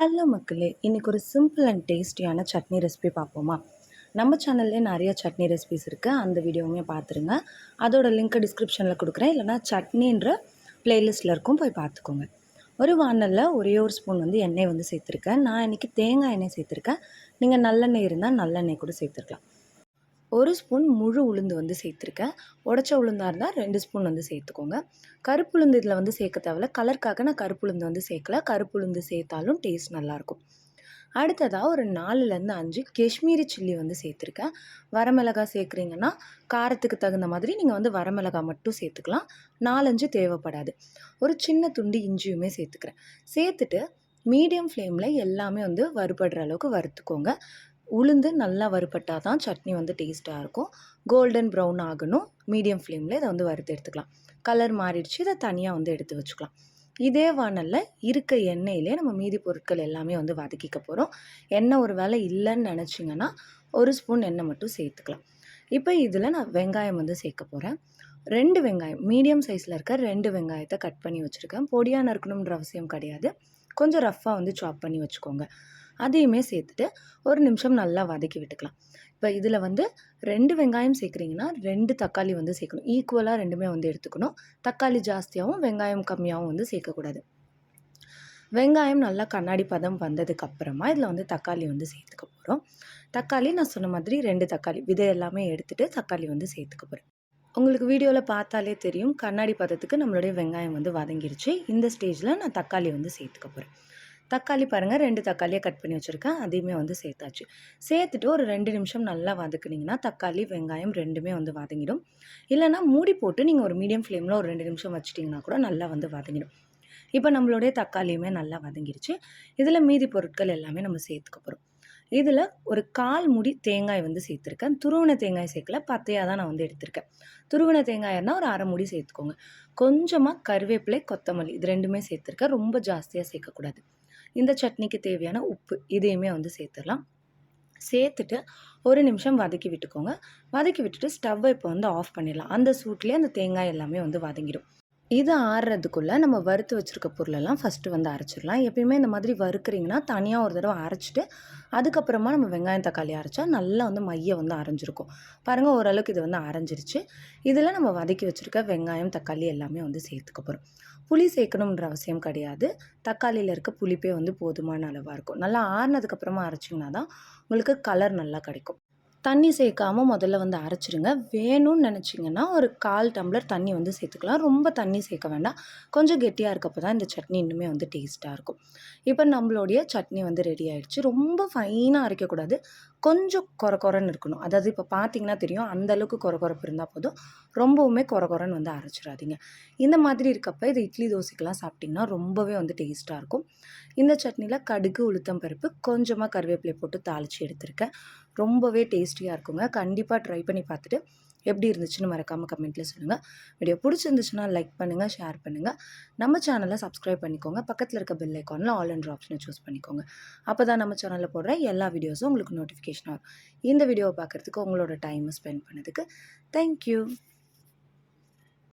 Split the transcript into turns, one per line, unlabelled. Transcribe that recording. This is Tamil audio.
ஹலோ மக்களே இன்றைக்கி ஒரு சிம்பிள் அண்ட் டேஸ்டியான சட்னி ரெசிபி பார்ப்போமா? நம்ம சேனல்லே நிறைய சட்னி ரெசிபிஸ் இருக்குது அந்த வீடியோவுமே பார்த்துருங்க. அதோட லிங்க்கை டிஸ்கிரிப்ஷனில் கொடுக்குறேன். இல்லைனா சட்னின்ற பிளேலிஸ்ட்டில் இருக்கும். போய் பார்த்துக்கோங்க. ஒரு வானலில் ஒரே ஒரு ஸ்பூன் வந்து எண்ணெய் வந்து சேர்த்துருக்கேன். நான் இன்றைக்கி தேங்காய் எண்ணெய் சேர்த்துருக்கேன். நீங்கள் நல்லெண்ணெய் இருந்தால் நல்லெண்ணெய் கூட சேர்த்துருக்கலாம். ஒரு ஸ்பூன் முழு உளுந்து வந்து சேர்த்துருக்கேன். உடச்ச உளுந்தாக இருந்தால் ரெண்டு ஸ்பூன் வந்து சேர்த்துக்கோங்க. கருப்பு உளுந்து இதில் வந்து சேர்க்க தேவையில்ல. கலருக்காக நான் கருப்பு உளுந்து வந்து சேர்க்கல. கருப்பு உளுந்து சேர்த்தாலும் டேஸ்ட் நல்லாயிருக்கும் அடுத்ததாக ஒரு நாலுலேருந்து அஞ்சு காஷ்மீரி சில்லி வந்து சேர்த்துருக்கேன். வரமிளகா சேர்க்குறீங்கன்னா காரத்துக்கு தகுந்த மாதிரி நீங்கள் வந்து வரமிளகாய் மட்டும் சேர்த்துக்கலாம். நாலஞ்சு தேவைப்படாது. ஒரு சின்ன துண்டு இஞ்சியுமே சேர்த்துக்கிறேன். சேர்த்துட்டு மீடியம் ஃப்ளேமில் எல்லாமே வந்து வறுபடுற அளவுக்கு வறுத்துக்கோங்க. உளுந்து நல்லா வறுப்பட்டால் தான் சட்னி வந்து டேஸ்ட்டாக இருக்கும். கோல்டன் ப்ரௌன் ஆகணும். மீடியம் ஃப்ளேமில் இதை வந்து வறுத்து எடுத்துக்கலாம். கலர் மாறிடுச்சு. இதை தனியாக வந்து எடுத்து வச்சுக்கலாம். இதே வானலில் இருக்க எண்ணெயிலே நம்ம மீதி பொருட்கள் எல்லாமே வந்து வதக்கிக்க போகிறோம் எண்ணெய் ஒரு வேலை இல்லைன்னு நினச்சிங்கன்னா ஒரு ஸ்பூன் எண்ணெய் மட்டும் சேர்த்துக்கலாம். இப்போ இதில் நான் வெங்காயம் வந்து சேர்க்க போகிறேன் ரெண்டு வெங்காயம் மீடியம் சைஸில் இருக்க ரெண்டு வெங்காயத்தை கட் பண்ணி வச்சுருக்கேன். பொடியாக நறுக்கணுன்ற அவசியம் கிடையாது. கொஞ்சம் ரஃப்பாக வந்து சாப் பண்ணி வச்சுக்கோங்க. அதையுமே சேர்த்துட்டு ஒரு நிமிஷம் நல்லா வதக்கி விட்டுக்கலாம். இப்போ இதில் வந்து ரெண்டு வெங்காயம் சேர்க்குறீங்கன்னா ரெண்டு தக்காளி வந்து சேர்க்கணும். ஈக்குவலாக ரெண்டுமே வந்து எடுத்துக்கணும். தக்காளி ஜாஸ்தியாகவும் வெங்காயம் கம்மியாகவும் வந்து சேர்க்கக்கூடாது. வெங்காயம் நல்லா கண்ணாடி பதம் வந்ததுக்கப்புறமா இதில் வந்து தக்காளி வந்து சேர்த்துக்க போகிறோம் தக்காளி நான் சொன்ன மாதிரி ரெண்டு தக்காளி விதை எல்லாமே எடுத்துகிட்டு தக்காளி வந்து சேர்த்துக்க போகிறேன் உங்களுக்கு வீடியோவில் பார்த்தாலே தெரியும். கண்ணாடி பதத்துக்கு நம்மளுடைய வெங்காயம் வந்து வதங்கிருச்சு. இந்த ஸ்டேஜில் நான் தக்காளி வந்து சேர்த்துக்க போகிறேன் தக்காளி பாருங்கள் ரெண்டு தக்காளியை கட் பண்ணி வச்சுருக்கேன். அதையுமே வந்து சேர்த்தாச்சு. சேர்த்துட்டு ஒரு ரெண்டு நிமிஷம் நல்லா வதக்குனிங்கன்னா தக்காளி வெங்காயம் ரெண்டுமே வந்து வதங்கிடும். இல்லைனா மூடி போட்டு நீங்கள் ஒரு மீடியம் ஃப்ளேமில் ஒரு ரெண்டு நிமிஷம் வச்சிட்டிங்கன்னா கூட நல்லா வந்து வதங்கிடும். இப்போ நம்மளுடைய தக்காளியுமே நல்லா வதங்கிருச்சு. இதில் மீதி பொருட்கள் எல்லாமே நம்ம சேர்த்துக்க போகிறோம் இதில் ஒரு கால் முடி தேங்காய் வந்து சேர்த்துருக்கேன். துருவன தேங்காய் சேர்க்கல பத்தையாக தான் நான் வந்து எடுத்திருக்கேன். துருவன தேங்காய்னா ஒரு அரை முடி சேர்த்துக்கோங்க. கொஞ்சமாக கருவேப்பிலை கொத்தமல்லி இது ரெண்டுமே சேர்த்துருக்கேன். ரொம்ப ஜாஸ்தியாக சேர்க்கக்கூடாது. இந்த சட்னிக்கு தேவையான உப்பு இதையுமே வந்து சேர்த்துடலாம். சேர்த்துட்டு ஒரு நிமிஷம் வதக்கி விட்டுக்கோங்க. வதக்கி விட்டுட்டு ஸ்டவ்வை இப்போ வந்து ஆஃப் பண்ணிடலாம். அந்த சூட்லேயே அந்த தேங்காய் எல்லாமே வந்து வதங்கிடும். இது ஆறுறதுக்குள்ளே நம்ம வறுத்து வச்சுருக்க பொருளெல்லாம் ஃபஸ்ட்டு வந்து அரைச்சிடலாம். எப்பயுமே இந்த மாதிரி வறுக்கிறீங்கன்னா தனியாக ஒரு தடவை அரைச்சிட்டு அதுக்கப்புறமா நம்ம வெங்காயம் தக்காளி அரைச்சா நல்லா வந்து மைய வந்து அரைஞ்சிருக்கும். பாருங்கள் ஓரளவுக்கு இது வந்து அரைஞ்சிருச்சு. இதில் நம்ம வதக்கி வச்சுருக்க வெங்காயம் தக்காளி எல்லாமே வந்து சேர்த்துக்க போகிறோம் புளி சேர்க்கணுன்ற அவசியம் கிடையாது. தக்காளியில் இருக்க புளிப்பே வந்து போதுமான அளவாக இருக்கும். நல்லா ஆறுனதுக்கப்புறமா அரைச்சிங்கன்னா தான் உங்களுக்கு கலர் நல்லா கிடைக்கும். தண்ணி சேர்க்காம முதல்ல வந்து அரைச்சிடுங்க வேணும்னு நினச்சிங்கன்னா ஒரு கால் டம்ளர் தண்ணி வந்து சேர்த்துக்கலாம் ரொம்ப தண்ணி சேர்க்க வேண்டாம். கொஞ்சம் கெட்டியாக இருக்கப்போ தான் இந்த சட்னி இன்னுமே வந்து டேஸ்ட்டாக இருக்கும். இப்போ நம்மளுடைய சட்னி வந்து ரெடி ஆகிடுச்சு ரொம்ப ஃபைனாக அரைக்கக்கூடாது கொஞ்சம் குறை குறைன்னு இருக்கணும். அதாவது இப்போ பார்த்தீங்கன்னா தெரியும் அந்தளவுக்கு குறை குறைப்பு இருந்தால் போதும். ரொம்பவுமே குறை குறைன்னு வந்து அரைச்சிடாதீங்க. இந்த மாதிரி இருக்கப்போ இது இட்லி தோசைக்கெலாம் சாப்பிட்டிங்கன்னா ரொம்பவே வந்து டேஸ்ட்டாக இருக்கும். இந்த சட்னியில் கடுகு உளுத்தம் பருப்பு கொஞ்சமாக கருவேப்பிலை போட்டு தாளித்து எடுத்திருக்கேன். ரொம்பவே டேஸ்டியாக இருக்குங்க. கண்டிப்பாக ட்ரை பண்ணி பார்த்துட்டு எப்படி இருந்துச்சுன்னு மறக்காமல் கமெண்ட்டில் சொல்லுங்கள் வீடியோ பிடிச்சிருந்துச்சுன்னா லைக் பண்ணுங்கள் ஷேர் பண்ணுங்கள் நம்ம சேனலை சப்ஸ்கிரைப் பண்ணிக்கோங்க. பக்கத்தில் இருக்க பெல் ஐக்கானில் ஆல் அண்ட் ஆப்ஷனை சூஸ் பண்ணிக்கோங்க. அப்போ தான் நம்ம சேனலில் போடுற எல்லா வீடியோஸும் உங்களுக்கு நோட்டிஃபிகேஷன் வரும். இந்த வீடியோவை பார்க்குறதுக்கு உங்களோட டைமை ஸ்பெண்ட் பண்ணதுக்கு தேங்க்யூ